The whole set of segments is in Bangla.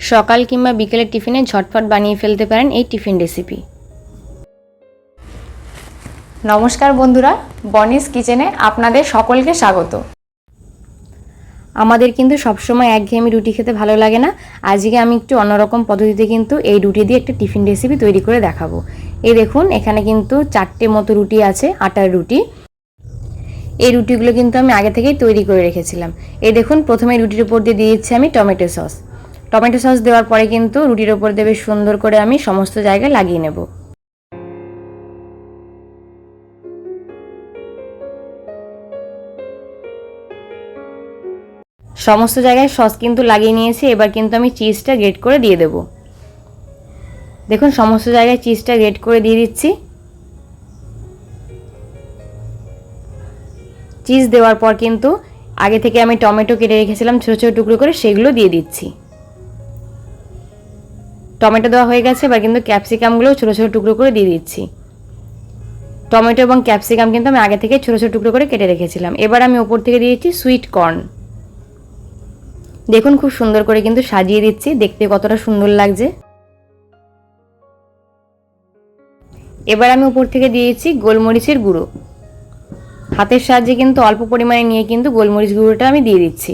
সকাল কিংবা বিকেলের টিফিনে ঝটফট বানিয়ে ফেলতে পারেন এই টিফিন রেসিপি। নমস্কার বন্ধুরা বনিস কিচেনে আপনাদের সকলকে স্বাগত। আমাদের কিন্তু সবসময় একঘেয়েমি রুটি খেতে ভালো লাগে না। আজকে আমি একটু অন্যরকম পদ্ধতিতে কিন্তু এই রুটি দিয়ে একটা টিফিন রেসিপি তৈরি করে দেখাবো। এই দেখুন এখানে কিন্তু চারটে মতো রুটি আছে আটার রুটি। এই রুটিগুলো কিন্তু আমি আগে থেকেই তৈরি করে রেখেছিলাম। এই দেখুন প্রথমে রুটির উপর দিয়ে দিয়ে দিচ্ছি আমি টমেটো সস। টমেটো সস দেওয়ার পরে কিন্তু রুটির ওপর দেবে সুন্দর করে আমি সমস্ত জায়গায় লাগিয়ে নেব। সমস্ত জায়গায় সস কিন্তু লাগিয়ে নিয়েছি, এবার কিন্তু আমি চিজটা গ্রেট করে দিয়ে দেব। দেখুন, সমস্ত জায়গায় চিজটা গ্রেট করে দিয়ে দিচ্ছি। চিজ দেওয়ার পর কিন্তু আগে থেকে আমি টমেটো কেটে রেখেছিলাম, ছোটো ছোটো টুকরো করে সেগুলো দিয়ে দিচ্ছি। টমেটো দেওয়া হয়ে গেছে, এবার কিন্তু ক্যাপসিকামগুলো ছোটো ছোটো টুকরো করে দিয়ে দিচ্ছি। টমেটো এবং ক্যাপসিকাম কিন্তু আমি আগে থেকে ছোটো ছোটো টুকরো করে কেটে রেখেছিলাম। এবার আমি ওপর থেকে দিয়ে দিচ্ছি সুইট কর্ন। দেখুন খুব সুন্দর করে কিন্তু সাজিয়ে দিচ্ছি, দেখতে কতটা সুন্দর লাগছে। এবার আমি উপর থেকে দিয়েছি গোলমরিচের গুঁড়ো। হাতের সাহায্যে কিন্তু অল্প পরিমাণে নিয়ে কিন্তু গোলমরিচ গুঁড়োটা আমি দিয়ে দিচ্ছি।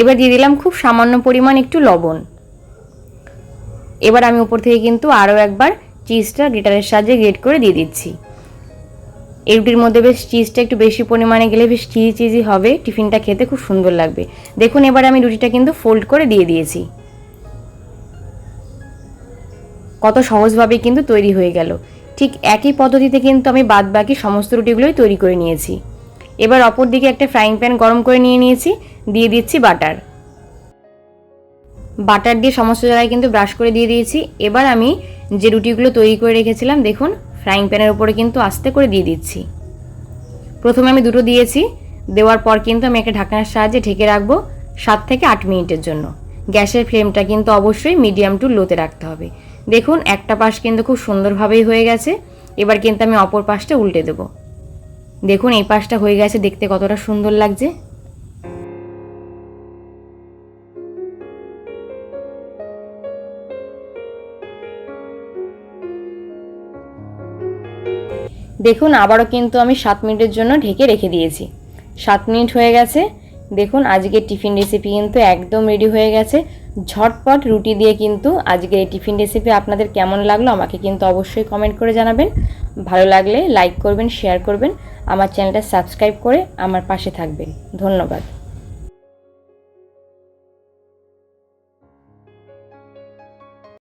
এবার দিয়ে দিলাম খুব সামান্য পরিমাণ একটু লবণ। এবার আমি উপর থেকে কিন্তু আরও একবার চিজটা গ্রেটারের সাহায্যে গ্রেট করে দিয়ে দিচ্ছি। এই রুটির মধ্যে বেশ চিজটা একটু বেশি পরিমাণে গেলে বেশ চিজি চিজি হবে, টিফিনটা খেতে খুব সুন্দর লাগবে। দেখুন, এবার আমি রুটিটা কিন্তু ফোল্ড করে দিয়ে দিয়েছি। কত সহজভাবে কিন্তু তৈরি হয়ে গেল। ঠিক একই পদ্ধতিতে কিন্তু আমি বাদ বাকি সমস্ত রুটিগুলোই তৈরি করে নিয়েছি। এবার অপর দিকে একটা ফ্রাইং প্যান গরম করে নিয়ে নিয়েছি, দিয়ে দিচ্ছি বাটার বাটার দিয়ে সমস্ত জায়গায় কিন্তু ব্রাশ করে দিয়ে দিয়েছি। এবার আমি যে রুটিগুলো তৈরি করে রেখেছিলাম, দেখুন ফ্রাইং প্যানের উপরে কিন্তু আস্তে করে দিয়ে দিচ্ছি। প্রথমে আমি দুটো দিয়েছি, দেওয়ার পর কিন্তু আমি একটা ঢাকনার সাহায্যে ঢেকে রাখব সাত থেকে আট মিনিটের জন্য। গ্যাসের ফ্লেমটা কিন্তু অবশ্যই মিডিয়াম টু লোতে রাখতে হবে। দেখুন, একটা পাশ কিন্তু খুব সুন্দরভাবেই হয়ে গেছে। এবার কিন্তু আমি অপর পাশটা উল্টে দেব। দেখুন, এই পাশটা হয়ে গেছে, দেখতে কতটা সুন্দর লাগছে। দেখুন, আবারও কিন্তু আমি সাত মিনিটের জন্য ঢেকে রেখে দিয়েছি। সাত মিনিট হয়ে গেছে। দেখুন, আজকের টিফিন রেসিপি কিন্তু একদম রেডি হয়ে গেছে। ঝটপট রুটি দিয়ে কিন্তু আজকের এই টিফিন রেসিপি আপনাদের কেমন লাগল আমাকে কিন্তু অবশ্যই কমেন্ট করে জানাবেন। ভালো লাগলে লাইক করবেন শেয়ার করবেন। আমার চ্যানেলটা সাবস্ক্রাইব করে আমার পাশে থাকবেন। ধন্যবাদ।